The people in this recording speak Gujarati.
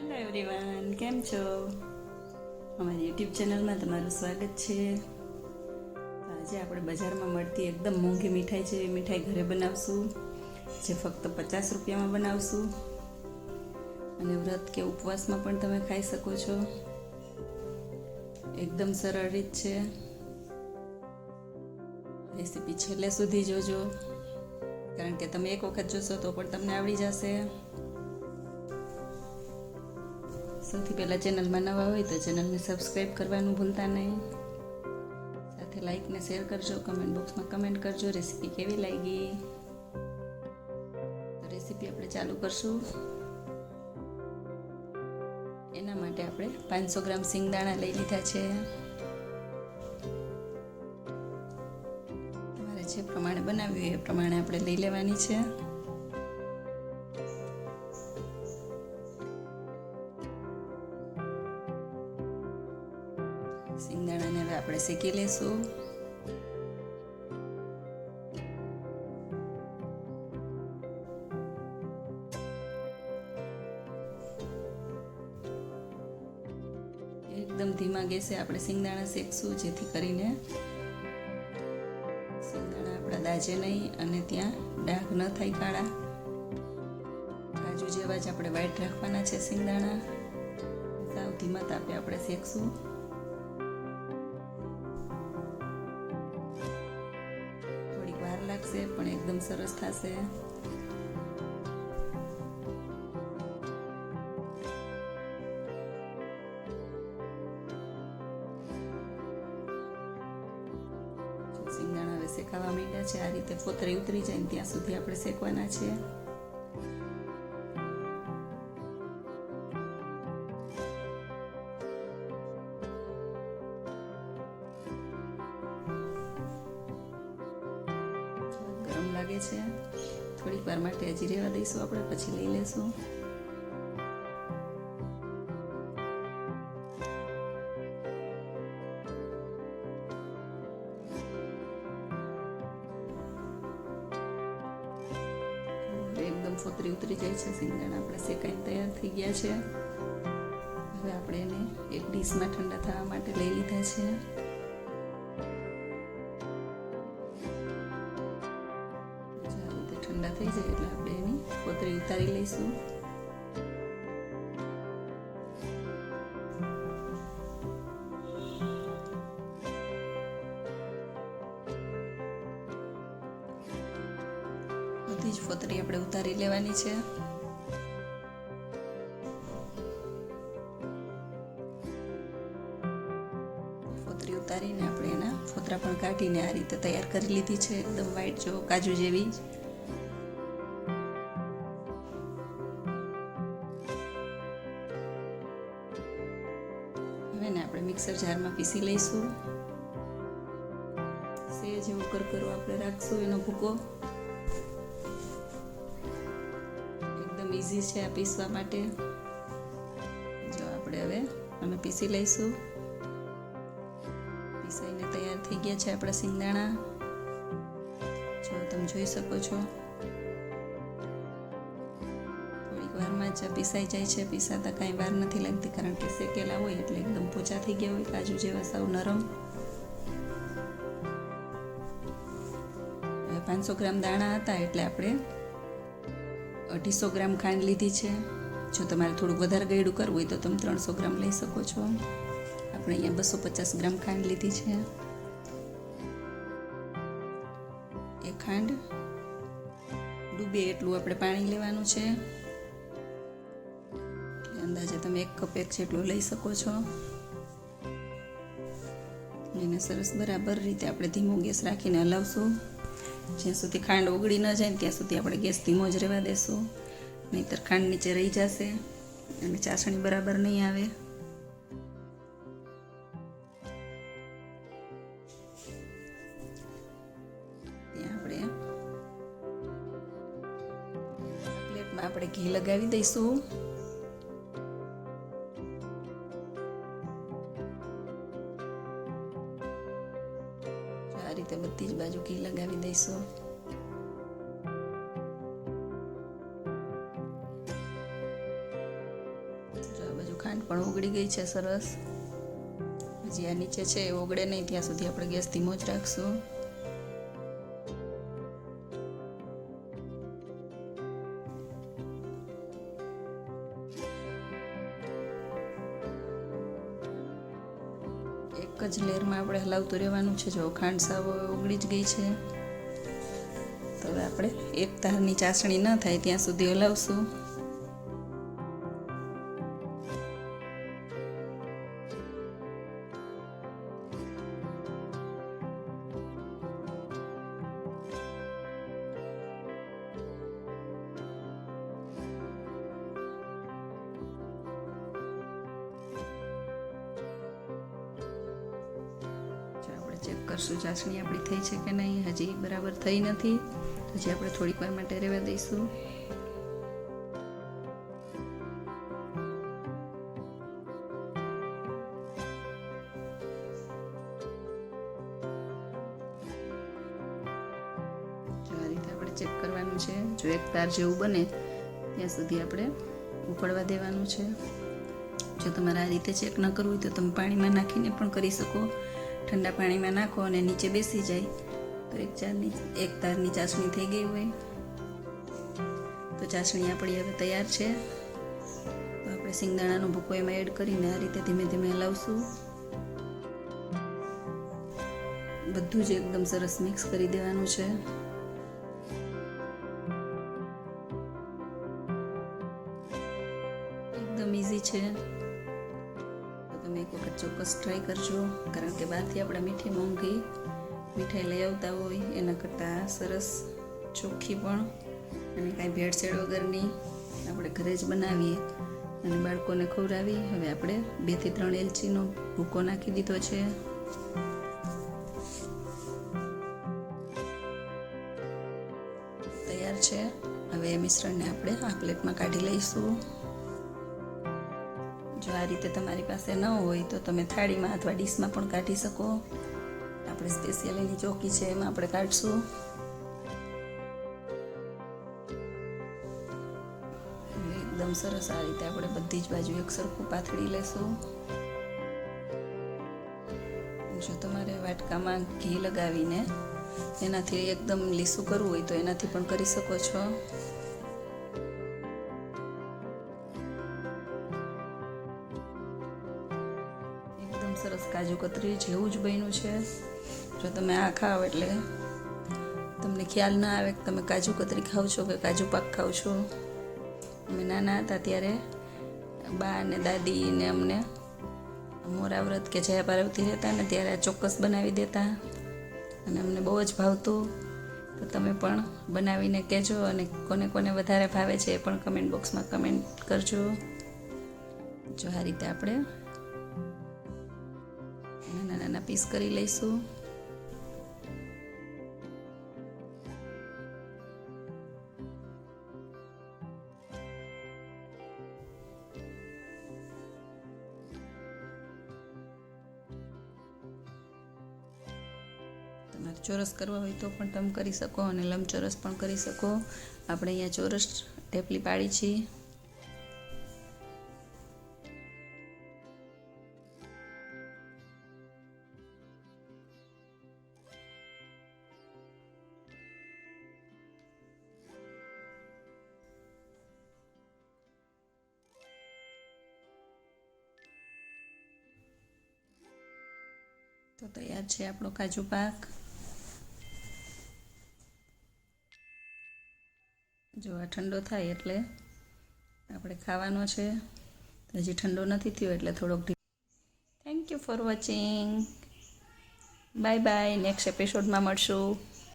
હેલો એવરીવન કેમ છો? અમારી યુટ્યુબ ચેનલમાં તમારું સ્વાગત છે. આજે આપણે બજારમાં મળતી એકદમ મોંઘી મીઠાઈ છે એ મીઠાઈ ઘરે બનાવશું, જે ફક્ત પચાસ રૂપિયામાં બનાવશું. અને વ્રત કે ઉપવાસમાં પણ તમે ખાઈ શકો છો. એકદમ સરળ રીત છે. રેસીપી છેલ્લે સુધી જોજો. કારણ કે તમે એક વખત જોશો તો પણ તમને આવડી જશે. સૌથી પહેલાં ચેનલમાં નવા હોય તો ચેનલને સબસ્ક્રાઈબ કરવાનું ભૂલતા નહીં. સાથે લાઇકને શેર કરજો કમેન્ટ બોક્સમાં કમેન્ટ કરજો રેસીપી કેવી લાગી? તો રેસીપી આપણે ચાલુ કરશું. એના માટે આપણે પાંચસો ગ્રામ સિંગદાણા લઈ લીધા છે. તમારે જે પ્રમાણે બનાવ્યું એ પ્રમાણે આપણે લઈ લેવાની છે. શેકી લેશું એકદમ ધીમા ગેસે આપણે સિંગદાણા શેકશું જેથી કરીને સિંગદાણા આપણા દાજે નહીં અને ત્યાં ડાઘ ન થાય કાળા કાજુ જેવા જ આપણે વાઈટ રાખવાના છે સિંગદાણા સાવ ધીમા તાપે આપણે શેકશું સરસ થશે. શિંગાણા હવે શેકાવા માંડ્યા છે. આ રીતે પોતરી ઉતરી જાય ત્યાં સુધી આપણે શેકવાના છે. લાગે છે. થોડીક વાર માટે હજી રહેવા દઈશું આપણે, પછી લઈ લેશું. એકદમ ફોતરી ઉતરી જાય છે, સિંગદાણા આપણે શેકાઈને તૈયાર થઈ ગયા છે. હવે આપણે એને એક ડીશમાં ઠંડા થવા માટે લઈ લીધા છે. ઠંડા થઈ જાય એટલે આપણે એની ફોતરી ઉતારી લઈશું. બધી જ ફોતરી આપણે ઉતારી લેવાની છે. ફોતરી ઉતારીને આપણે એના ફોતરા પણ કાઢીને આ રીતે તૈયાર કરી લીધી છે. એકદમ વાઈટ જો કાજુ જેવી. જ હવે આપણે મિક્સર જારમાં પીસી લઈશું. સેજ એવો કરકરો આપણે રાખશું એનો ભૂકો. એકદમ ઇઝી છે આ પીસવા માટે. જો આપણે હવે અમે પીસી લઈશું. પીસાઈને તૈયાર થઈ ગયા છે આપણા સિંગદાણા. જો તમે જોઈ શકો છો. જ પીસાઈ જાય છે, પીસાતા કાંઈ વાર નથી લાગતી કારણ કે શેકેલા હોય એટલે એકદમ પોચા થઈ ગયા હોય, કાજુ જેવા સાવ નરમ. પાંચસો ગ્રામ દાણા હતા એટલે આપણે અઢીસો ગ્રામ ખાંડ લીધી છે. જો તમારે થોડુંક વધારે ગળ્યું કરવું હોય તો તમે ત્રણસો ગ્રામ લઈ શકો છો. આપણે અહીંયા બસો પચાસ ગ્રામ ખાંડ લીધી છે. એ ખાંડ ડૂબે એટલું આપણે પાણી લેવાનું છે. અંદાજે તમે એક કપ એક જેટલું લઈ શકો છો. એને સરસ બરાબર રીતે આપણે ધીમો ગેસ રાખીને હલાવશું. જ્યાં સુધી ખાંડ ઓગળી ન જાય ત્યાં સુધી આપણે ગેસ ધીમો જ રહેવા દેશું. નહીંતર ખાંડ નીચે રહી જશે અને ચાસણી બરાબર નહીં આવે. આપણે ઘી લગાવી દઈશું. ઘી લગાવી દઈશું ખાંડ પણ ઓગળી ગઈ છે સરસ હજી આ નીચે છે એ ઓગળે નહીં ત્યાં સુધી આપણે ગેસ ધીમો જ રાખશું એક જ લેરમાં આપણે હલાવતું રહેવાનું છે. જો ખાંડ સાવ ઓગળી જ ગઈ છે. તો હવે આપણે એક તારની ચાસણી ન થાય ત્યાં સુધી હલાવશું. ચેક કરશું ચાસણી આપણી થઈ છે કે નહીં. હજી બરાબર થઈ નથી. હજી આપણે થોડીક વાર માટે રહેવા દઈશું. આ રીતે આપણે ચેક કરવાનું છે. જો એક તાર જેવું બને, ત્યાં સુધી આપણે ઉકળવા દેવાનું છે. જો તમારે આ રીતે ચેક ન કરવું હોય તો તમે પાણીમાં નાખીને પણ કરી શકો. ઠંડા પાણીમાં નાખો અને નીચે બેસી જાય. તો એક ચારની એક તારની ચાસણી થઈ ગઈ હોય. તો ચાસણી આપણી હવે તૈયાર છે. તો આપણે સિંગદાણાનો ભૂકો એમાં એડ કરીને આ રીતે ધીમે ધીમે હલાવશું. બધું જ એકદમ સરસ મિક્સ કરી દેવાનું છે. એકદમ ઇઝી છે. તમે એક વખત ચોક્કસ ટ્રાય કરજો, કારણ કે બહારથી આપણે મીઠી મોંઘી મીઠાઈ લઈ આવતા હોય, એના કરતાં સરસ ચોખ્ખી પણ અને કાંઈ ભેળસેળ વગરની આપણે ઘરે જ બનાવીએ. અને બાળકોને ખવડાવી, હવે આપણે બેથી ત્રણ એલચીનો ભૂકો નાખી દીધો છે. તૈયાર છે. હવે એ મિશ્રણને આપણે આ પ્લેટમાં કાઢી લઈશું. જો આ રીતે તમારી પાસે ન હોય તો તમે થાળીમાં અથવા ડીશમાં પણ કાઢી શકો. આપણે સ્પેશિયલ એની ચોકી છે, એમાં આપણે કાઢશું. એકદમ સરસ આ રીતે આપણે બધી જ બાજુ એક સરખું પાથળી લેશું. જો તમારે વાટકામાં ઘી લગાવીને એનાથી એકદમ લીસું કરવું હોય તો એનાથી પણ કરી શકો છો. કાજુ કતરી જેવું જ બન્યું છે. જો તમે આ ખાઓ એટલે તમને ખ્યાલ ના આવે કે તમે કાજુ કતરી ખાવ છો કે કાજુ પાક ખાવ છો. અમે નાના હતા ત્યારે બા અને દાદી ને અમને મોરા વ્રત કે જયા પાર્વતી રહેતા ને ત્યારે આ ચોક્કસ બનાવી દેતા. અને અમને બહુ જ ભાવતું. તો તમે પણ બનાવીને કહેજો અને કોને કોને વધારે ભાવે છે એ પણ કમેન્ટ બોક્સમાં કમેન્ટ કરજો. જો આ રીતે આપણે નાના પીસ કરી લઈશું. તમારે ચોરસ કરવા હોય તો પણ તમે કરી શકો અને લંબચોરસ પણ કરી શકો. આપણે અહીંયા ચોરસ ઢેપલી પાડી છીએ તો તૈયાર છે આપણો કાજુ પાક. જો આ ઠંડો થાય એટલે આપણે ખાવાનો છે. હજી ઠંડો નથી થયો એટલે થોડોક thank you for watching bye bye next એપિસોડમાં મળશું.